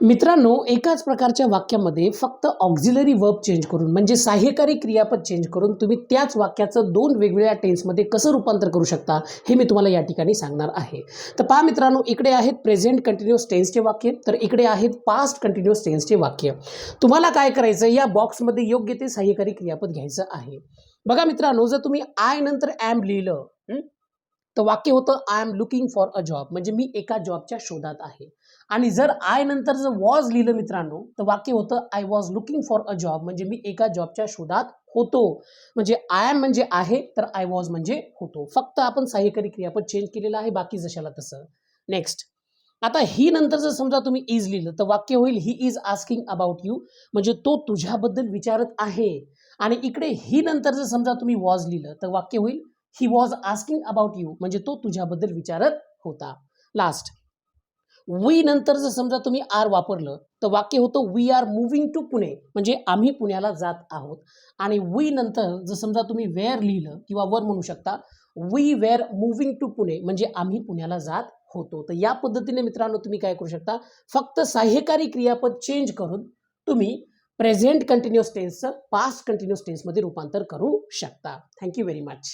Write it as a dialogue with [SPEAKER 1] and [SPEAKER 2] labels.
[SPEAKER 1] मित्रांनो एकाच प्रकारच्या वाक्यामध्ये फक्त ऑक्झिलरी वर्ब चेंज करून म्हणजे सहाय्यकारी क्रियापद चेंज करून तुम्ही त्याच वाक्याचं दोन वेगवेगळ्या टेन्समध्ये कसं रूपांतर करू शकता हे मी तुम्हाला या ठिकाणी सांगणार आहे. तर पहा मित्रांनो इकडे आहेत प्रेझेंट कंटिन्युअस टेन्सचे वाक्य तर इकडे आहेत पास्ट कंटिन्युअस टेन्सचे वाक्य. तुम्हाला काय करायचं या बॉक्समध्ये योग्य ते सहाय्यकारी क्रियापद घ्यायचं आहे. बघा मित्रांनो जर तुम्ही आय नंतर ॲम लिहिलं तर वाक्य होतं I am looking for a job म्हणजे मी एका जॉबच्या शोधात आहे. आणि जर आय नंतर जर वॉज लिहिलं मित्रांनो तर वाक्य होतं I was looking for a job म्हणजे मी एका जॉबच्या शोधात होतो. म्हणजे आय एम म्हणजे आहे तर आय वॉज म्हणजे होतो. फक्त आपण सहाय्यकारी क्रियापद चेंज केलेलं आहे बाकी जशाला तसं. नेक्स्ट आता ही नंतर जर समजा तुम्ही इज लिहिलं तर वाक्य होईल he is asking about you म्हणजे तो तुझ्याबद्दल विचारत आहे. आणि इकडे ही नंतर जर समजा तुम्ही वॉज लिहिलं तर वाक्य होईल he was asking about you म्हणजे तो तुझ्याबद्दल विचारत होता. लास्ट वी नंतर जर समजा तुम्ही आर वापरलं तर वाक्य होतं we are moving to Pune. म्हणजे आम्ही पुण्याला जात आहोत. आणि वी नंतर जर समजा तुम्ही वेअर लिहिलं किंवा वर म्हणू शकता we were moving to Pune. म्हणजे आम्ही पुण्याला जात होतो. तर या पद्धतीने मित्रांनो तुम्ही काय करू शकता? फक्त सहाय्यकारी क्रियापद चेंज करून तुम्ही प्रेझेंट कंटिन्युअस टेन्सचं पास्ट कंटिन्युअस टेन्समध्ये रूपांतर करू शकता. Thank you very much